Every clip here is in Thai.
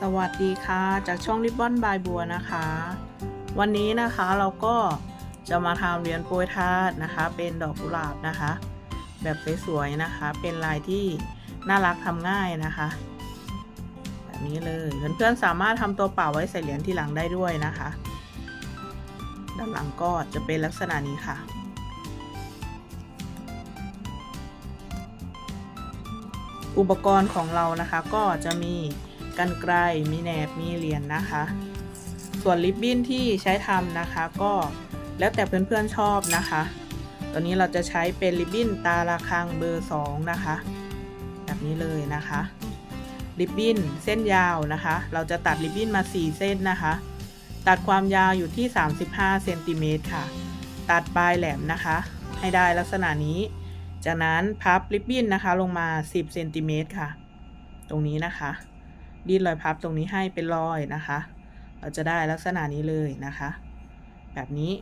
สวัสดีค่ะ จากช่องริบบอนบายบัวนะคะ วันนี้นะคะเราก็จะมาทำเหรียญโปรยทาสนะคะ เป็นดอกกุหลาบนะคะ แบบสวยๆนะคะ เป็นลายที่น่ารักทำง่ายนะคะ แบบนี้เลยเพื่อนๆสามารถทำตัวเปล่าไว้ใส่เหรียญที่หลังได้ด้วยนะคะ ด้านหลังก็จะเป็นลักษณะนี้ค่ะอุปกรณ์ของเรานะคะก็จะมี กันไกลมีแหนบมีเหรียญนนะคะ ส่วนริบบิ้นที่ใช้ทำนะคะก็แล้วแต่เพื่อนๆชอบนะคะตัวนี้เราจะใช้เป็นริบบิ้นตาระคังเบอร์ 2 นะคะ แบบนี้เลยนะคะริบบิ้นเส้นยาวนะคะ เราจะตัดริบบิ้นมา 4 เส้นนะคะ ตัดความยาวอยู่ที่ 35เซนติเมตรค่ะ ตัดปลายแหลมนะคะ ให้ได้ลักษณะนี้ จากนั้นพับริบบิ้นนะคะลงมา 10เซนติเมตรค่ะ ตรงนี้นะคะ ดีดรอยพับตรงนี้ให้เป็นรอยนะคะ เราจะได้ลักษณะนี้เลยนะคะ แบบนี้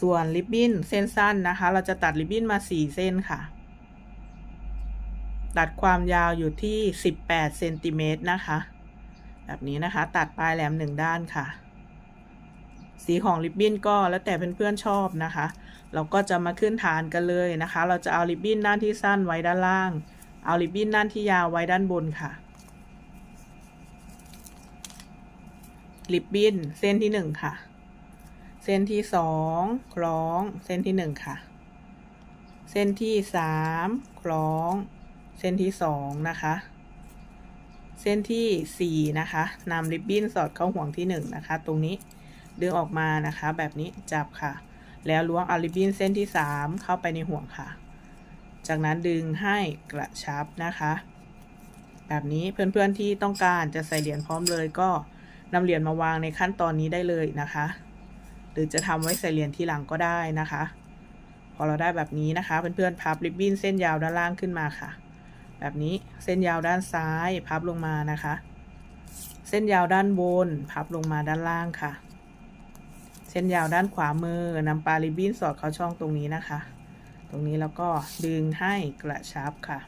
ส่วนริบบิ้นเส้นสั้นนะคะ เราจะตัดริบบิ้นมา 4 เส้นค่ะ ตัดความยาวอยู่ที่ 18เซนติเมตรนะคะ แบบนี้นะคะ ตัดปลายแหลมหนึ่งด้านค่ะ สีของริบบิ้นก็แล้วแต่เพื่อนๆชอบนะคะ เราก็จะมาขึ้นฐานกันเลยนะคะ เราจะเอาริบบิ้นด้านที่สั้นไว้ด้านล่าง เอาริบบิ้นด้านที่ยาวไว้ด้านบนค่ะ ริบบิ้นเส้นที่หนึ่งค่ะ เส้นที่สองคล้อง เส้นที่หนึ่งค่ะ เส้นที่สามคล้อง เส้นที่สองนะคะ เส้นที่สี่นะคะนำริบบิ้นสอดเข้าห่วงที่หนึ่งนะคะ ตรงนี้ดึงออกมานะคะ แบบนี้จับค่ะ แล้วล้วงเอาริบบิ้นเส้นที่สามเข้าไปในห่วงค่ะ จากนั้นดึงให้กระชับนะคะ แบบนี้เพื่อนๆที่ต้องการจะใส่เหรียญพร้อมเลยก็ นำเหรียญมาวางในขั้นตอนนี้ได้เลยนะคะ หรือจะทำไว้ใส่เหรียญที่หลังก็ได้นะคะ พอเราได้แบบนี้นะคะ เพื่อนๆพับริบบิ้นเส้นยาวด้านล่างขึ้นมาค่ะ แบบนี้เส้นยาวด้านซ้ายพับลงมานะคะ เส้นยาวด้านบนพับลงมาด้านล่างค่ะ เส้นยาวด้านขวามือนำปลาริบบิ้นสอดเข้าช่องตรงนี้นะคะ ตรงนี้แล้วก็ดึงให้กระชับค่ะ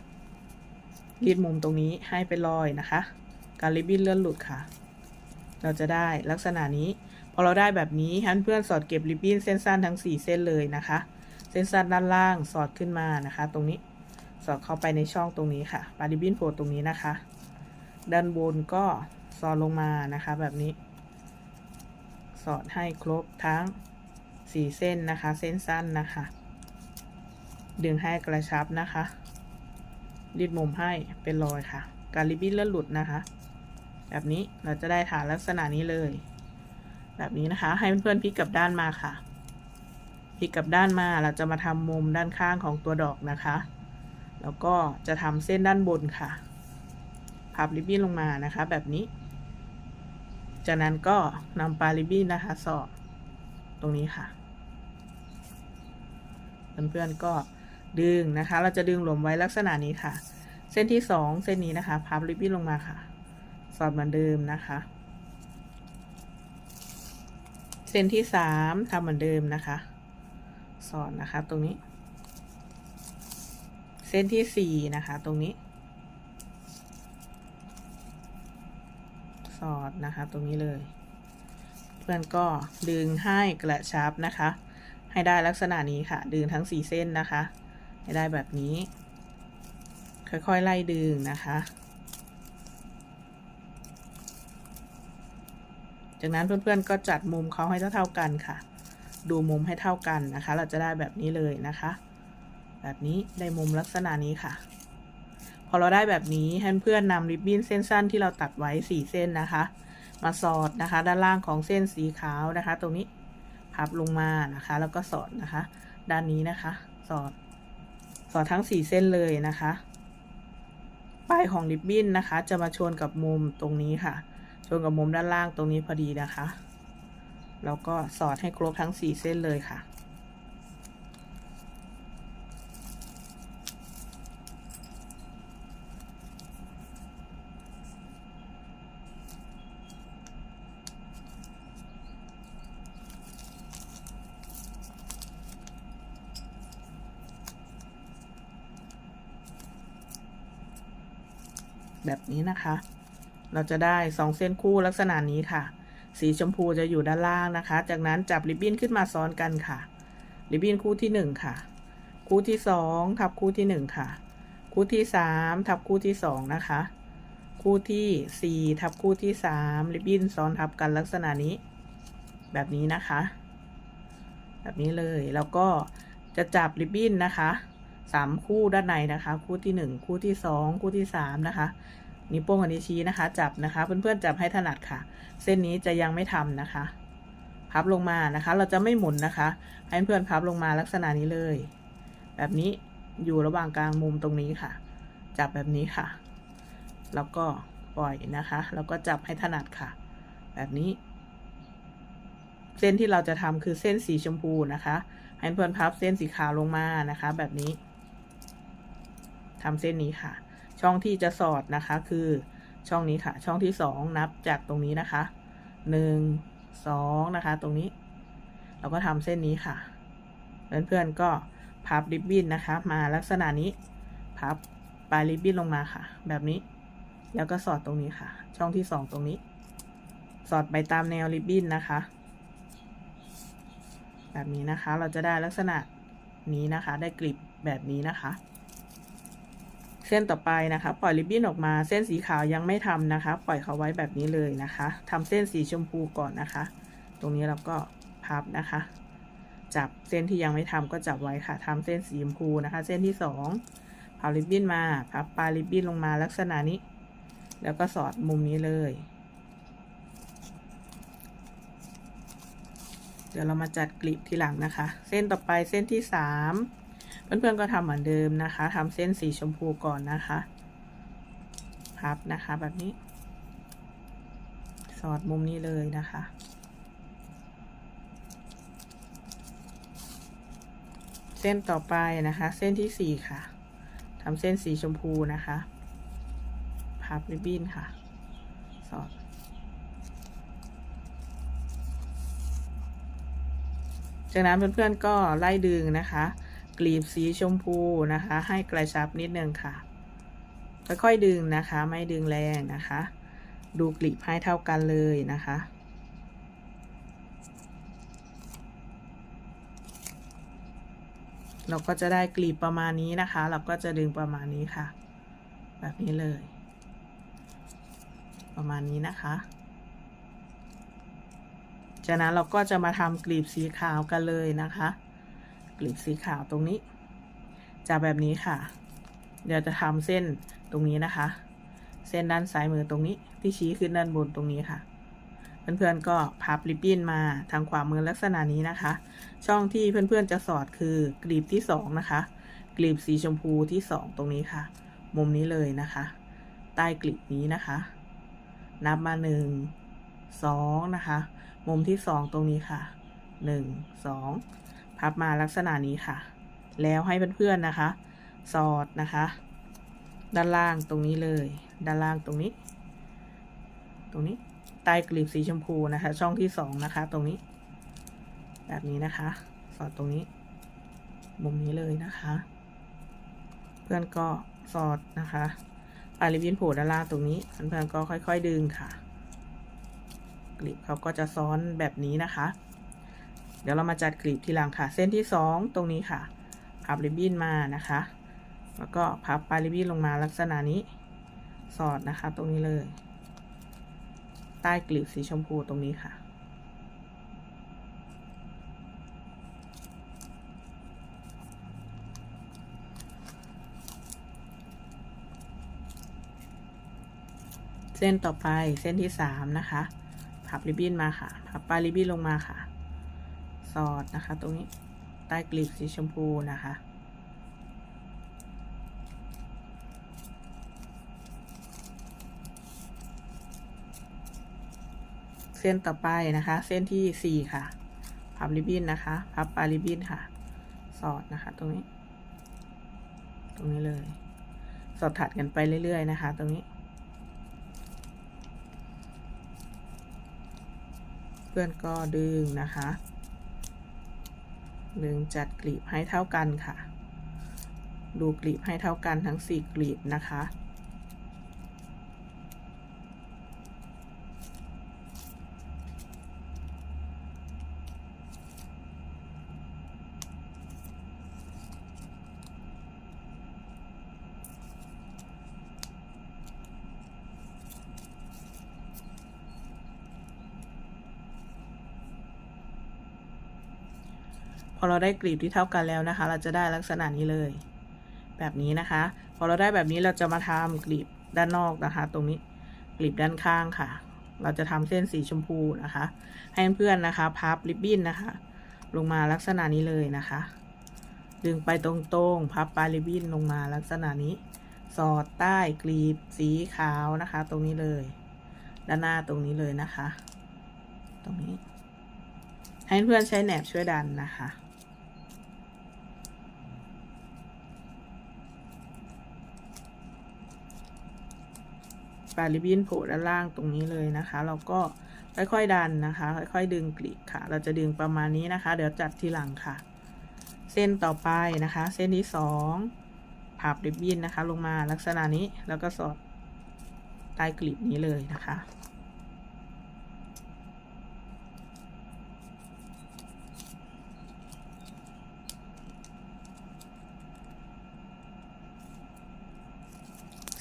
รีดมุมตรงนี้ให้เป็นรอยนะคะ การริบบิ้นเลื่อนหลุดค่ะ เราจะได้ลักษณะนี้ พอเราได้แบบนี้ให้เพื่อนสอดเก็บริบบิ้นเส้นสั้นทั้ง 4 เส้นเลยนะคะ เส้นสั้นด้านล่างสอดขึ้นมานะคะ ตรงนี้สอดเข้าไปในช่องตรงนี้ค่ะปาริบบิ้นโผล่ตรงนี้นะคะ ด้านบนก็สอดลงมานะคะ แบบนี้ สอดให้ครบทั้ง 4 เส้นนะคะ เส้นสั้นนะคะ ดึงให้กระชับนะคะรีดมุมให้เป็นรอยค่ะ การริบบิ้นเลื่อนหลุดนะคะ แบบนี้เราจะได้ฐานลักษณะนี้เลย แบบนี้นะคะ ให้เพื่อนๆพลิกกลับด้านมาค่ะพลิกกลับด้านมาเราจะมาทำมุมด้านข้างของตัวดอกนะคะ แล้วก็จะทำเส้นด้านบนค่ะ พับริบบิ้นลงมานะคะ แบบนี้ จากนั้นก็นำปลาริบบิ้นนะคะ สอดตรงนี้ค่ะเพื่อนๆก็ดึงนะคะ เราจะดึงหลวมไว้ลักษณะนี้ค่ะ เส้นที่สองเส้นนี้นะคะ พับริบบิ้นลงมาค่ะ สอดเหมือนเดิมนะคะ เส้นที่สามทำเหมือนเดิมนะคะ สอดนะคะตรงนี้ เส้นที่สี่นะคะ ตรงนี้ สอดนะคะตรงนี้เลย เพื่อนก็ดึงให้กระชับนะคะ ให้ได้ลักษณะนี้ค่ะ ดึงทั้งสี่เส้นนะคะ ให้ได้แบบนี้ ค่อยๆไล่ดึงนะคะ จากนั้นเพื่อนๆก็จัดมุมเขาให้เท่าๆกันค่ะ ดูมุมให้เท่ากันนะคะ เราจะได้แบบนี้เลยนะคะ แบบนี้ได้มุมลักษณะนี้ค่ะ พอเราได้แบบนี้ให้เพื่อนนำริบบิ้นเส้นสั้นที่เราตัดไว้สี่เส้นนะคะ มาสอดนะคะ ด้านล่างของเส้นสีขาวนะคะ ตรงนี้พับลงมานะคะ แล้วก็สอดนะคะ ด้านนี้นะคะ สอด สอดทั้งสี่เส้นเลยนะคะ ปลายของริบบิ้นนะคะ จะมาชนกับมุมตรงนี้ค่ะ ชนกับมุมด้านล่างตรงนี้พอดีนะคะ แล้วก็สอดให้ครบทั้งสี่เส้นเลยค่ะ แบบนี้นะคะ เราจะได้สองเส้นคู่ลักษณะนี้ค่ะ สีชมพูจะอยู่ด้านล่างนะคะ จากนั้นจับริบบิ้นขึ้นมาซ้อนกันค่ะ ริบบิ้นคู่ที่หนึ่งค่ะ คู่ที่สองทับคู่ที่หนึ่งค่ะ คู่ที่สามทับคู่ที่สองนะคะ คู่ที่สี่ทับคู่ที่สามริบบิ้นซ้อนทับกันลักษณะนี้ แบบนี้นะคะ แบบนี้เลยแล้วก็จะจับริบบิ้นนะคะสามคู่ด้านในนะคะ คู่ที่หนึ่งคู่ที่สองคู่ที่สามนะคะ นิ้วโป้งกับนิ้วชี้นะคะ จับนะคะ เพื่อนๆจับให้ถนัดค่ะ เส้นนี้จะยังไม่ทำนะคะ พับลงมานะคะ เราจะไม่หมุนนะคะ ให้เพื่อนพับลงมาลักษณะนี้เลย แบบนี้อยู่ระหว่างกลางมุมตรงนี้ค่ะ จับแบบนี้ค่ะ แล้วก็ปล่อยนะคะ แล้วก็จับให้ถนัดค่ะ แบบนี้ เส้นที่เราจะทำคือเส้นสีชมพูนะคะ ให้เพื่อนพับเส้นสีขาวลงมานะคะ แบบนี้ทำเส้นนี้ค่ะ ช่องที่จะสอดนะคะคือช่องนี้ค่ะ ช่องที่สองนับจากตรงนี้นะคะหนึ่งสองนะคะ ตรงนี้ เราก็ทำเส้นนี้ค่ะ เพื่อนๆก็พับริบบิ้นนะคะ มาลักษณะนี้พับปลายริบบิ้นลงมาค่ะ แบบนี้ แล้วก็สอดตรงนี้ค่ะ ช่องที่สองตรงนี้ สอดไปตามแนวริบบิ้นนะคะ แบบนี้นะคะเราจะได้ลักษณะนี้นะคะ ได้กริบแบบนี้นะคะ เส้นต่อไปนะคะ ปล่อยริบบิ้นออกมา เส้นสีขาวยังไม่ทำนะคะ ปล่อยเขาไว้แบบนี้เลยนะคะทำเส้นสีชมพูก่อนนะคะ ตรงนี้เราก็พับนะคะ จับเส้นที่ยังไม่ทำก็จับไว้ค่ะทำเส้นสีชมพูนะคะ เส้นที่สองพับริบบิ้นมา พับปลายริบบิ้นลงมาลักษณะนี้ แล้วก็สอดมุมนี้เลย เดี๋ยวเรามาจัดกลีบทีหลังนะคะ เส้นต่อไปเส้นที่สาม เพื่อนๆก็ทำเหมือนเดิมนะคะทำเส้นสีชมพูก่อนนะคะพับนะคะแบบนี้ สอดมุมนี้เลยนะคะเส้นต่อไปนะคะ เส้นที่สี่ค่ะทำเส้นสีชมพูนะคะพับริบบิ้นค่ะ สอด จากนั้นเพื่อนๆก็ไล่ดึงนะคะ กลีบสีชมพูนะคะ ให้กระชับนิดนึงค่ะ ค่อยๆดึงนะคะ ไม่ดึงแรงนะคะ ดูกลีบให้เท่ากันเลยนะคะเราก็จะได้กลีบประมาณนี้นะคะ เราก็จะดึงประมาณนี้ค่ะ แบบนี้เลย ประมาณนี้นะคะ จากนั้นเราก็จะมาทำกลีบสีขาวกันเลยนะคะ กลีบสีขาวตรงนี้ จะแบบนี้ค่ะ เดี๋ยวจะทำเส้นตรงนี้นะคะ เส้นด้านซ้ายมือตรงนี้ ที่ชี้ขึ้นด้านบนตรงนี้ค่ะ เพื่อนๆก็พับริบบิ้นมาทางขวามือลักษณะนี้นะคะ ช่องที่เพื่อนๆจะสอดคือกลีบที่สองนะคะกลีบสีชมพูที่สองตรงนี้ค่ะ มุมนี้เลยนะคะ ใต้กลีบนี้นะคะ นับมาหนึ่งสองนะคะ มุมที่สองตรงนี้ค่ะหนึ่งสอง พับมาลักษณะนี้ค่ะ แล้วให้เพื่อนๆนะคะ สอดนะคะ ด้านล่างตรงนี้เลย ด้านล่างตรงนี้ ตรงนี้ใต้กลีบสีชมพูนะคะ ช่องที่สองนะคะ ตรงนี้ แบบนี้นะคะ สอดตรงนี้ มุมนี้เลยนะคะ เพื่อนก็สอดนะคะปลายริบบิ้นโผล่ด้านล่างตรงนี้เพื่อนๆก็ค่อย ๆ ดึงค่ะกลีบเขาก็จะซ้อนแบบนี้นะคะ ดี๋ยวเรามาจัดกลีบทีหลังค่ะ เส้นที่สองตรงนี้ค่ะ พับริบบิ้นมานะคะ แล้วก็พับปลายริบบิ้นลงมาลักษณะนี้ สอดนะคะ ตรงนี้เลย ใต้กลีบสีชมพูตรงนี้ค่ะ เส้นต่อไปเส้นที่สามนะคะ พับริบบิ้นมาค่ะ พับปลายริบบิ้นลงมาค่ะ สอดนะคะ ตรงนี้ใต้กลีบสีชมพูนะคะ เส้นต่อไปนะคะ เส้นที่สี่ค่ะ พับริบบิ้นนะคะ พับปลายริบบิ้นค่ะ สอดนะคะตรงนี้ ตรงนี้เลย สอดถัดกันไปเรื่อย ๆ นะคะ ตรงนี้เพื่อนก็ดึงนะคะ ดึงจัดกลีบให้เท่ากันค่ะ ดูกลีบให้เท่ากันทั้งสี่กลีบนะคะ เราได้กลีบที่เท่ากันแล้วนะคะ เราจะได้ลักษณะนี้เลย แบบนี้นะคะ พอเราได้แบบนี้เราจะมาทำกลีบด้านนอกนะคะ ตรงนี้กลีบด้านข้างค่ะ เราจะทำเส้นสีชมพูนะคะ ให้เพื่อนๆนะคะ พับริบบิ้นนะคะ ลงมาลักษณะนี้เลยนะคะ ดึงไปตรงๆ พับปลายริบบิ้นลงมาลักษณะนี้ สอดใต้กลีบสีขาวนะคะ ตรงนี้เลย ด้านหน้าตรงนี้เลยนะคะ ตรงนี้ให้เพื่อนใช้แหนบช่วยดันนะคะ ปลายริบบิ้นโผล่ด้านล่างตรงนี้เลยนะคะ เราก็ค่อยๆดันนะคะ ค่อยๆดึงกลีบค่ะ เราจะดึงประมาณนี้นะคะ เดี๋ยวจัดทีหลังค่ะ เส้นต่อไปนะคะ เส้นที่สองพับริบบิ้นนะคะ ลงมาลักษณะนี้แล้วก็สอดใต้กลีบนี้เลยนะคะ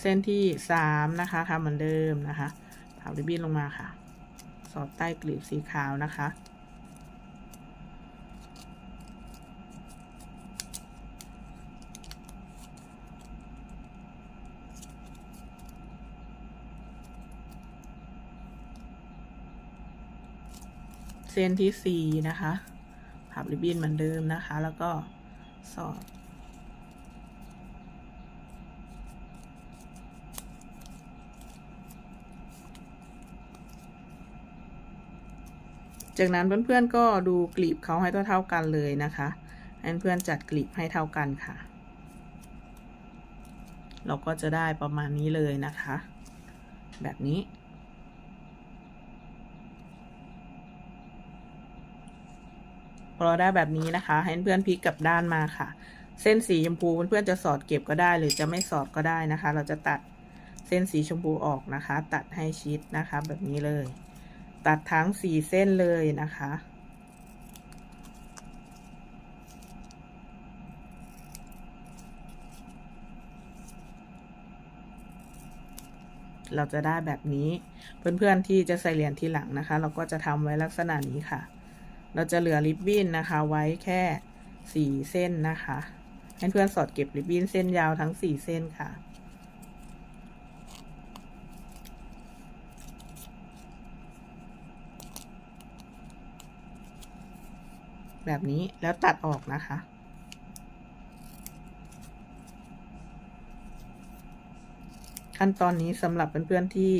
ส้นที่สามนะคะทำเหมือนเดิมนะคะพับริบบิ้นลงมาค่ะ สอดใต้กลีบสีขาวนะคะเส้นที่สี่นะคะ พับริบบิ้นเหมือนเดิมนะคะ แล้วก็สอด จากนั้นเพื่อนๆก็ดูกลีบเขาให้เท่าๆกันเลยนะคะให้เพื่อนจัดกลีบให้เท่ากันค่ะ เราก็จะได้ประมาณนี้เลยนะคะ แบบนี้ พอเราได้แบบนี้นะคะ ให้เพื่อนพลิกกลับด้านมาค่ะ เส้นสีชมพูเพื่อนๆจะสอดเก็บก็ได้ หรือจะไม่สอดก็ได้นะคะ เราจะตัดเส้นสีชมพูออกนะคะ ตัดให้ชิดนะคะ แบบนี้เลย ตัดทั้งสี่เส้นเลยนะคะ เราจะได้แบบนี้ เพื่อนๆที่จะใส่เหรียญทีหลังนะคะ เราก็จะทำไว้ลักษณะนี้ค่ะ เราจะเหลือริบบิ้นนะคะ ไว้แค่สี่เส้นนะคะ ให้เพื่อนสอดเก็บริบบิ้นเส้นยาวทั้งสี่เส้นค่ะ แบบนี้แล้วตัดออกนะคะ ขั้นตอนนี้สำหรับเพื่อนๆที่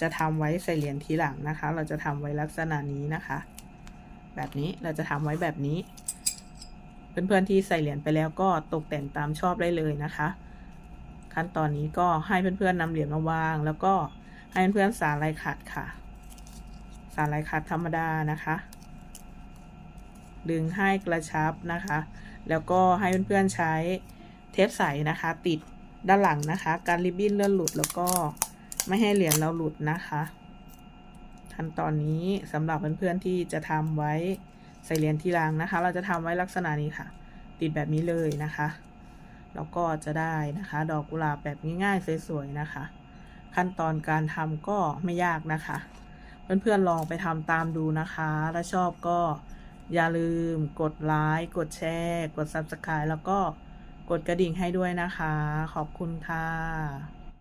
จะทำไว้ใส่เหรียญทีหลังนะคะ เราจะทำไว้ลักษณะนี้นะคะ แบบนี้เราจะทำไว้แบบนี้ เพื่อนๆที่ใส่เหรียญไปแล้วก็ตกแต่งตามชอบได้เลยนะคะ ขั้นตอนนี้ก็ให้เพื่อนๆนำเหรียญมาวาง แล้วก็ให้เพื่อนๆสารลายขัดค่ะ สารลายขัดธรรมดานะคะ ดึงให้กระชับนะคะ แล้วก็ให้เพื่อนๆใช้เทปใสนะคะ ติดด้านหลังนะคะ การริบบิ้นเลื่อนหลุดแล้วก็ไม่ให้เหรียญเราหลุดนะคะขั้นตอนนี้สำหรับเพื่อนๆที่จะทำไว้ใส่เหรียญที่รางนะคะ เราจะทำไว้ลักษณะนี้ค่ะ ติดแบบนี้เลยนะคะแล้วก็จะได้นะคะ ดอกกุหลาบแบบง่ายๆสวยๆนะคะ ขั้นตอนการทำก็ไม่ยากนะคะ เพื่อนๆลองไปทำตามดูนะคะ ถ้าชอบก็ อย่าลืมกดไลค์กดแชร์ กด Subscribe แล้วก็กดกระดิ่งให้ด้วยนะคะ ขอบคุณค่ะ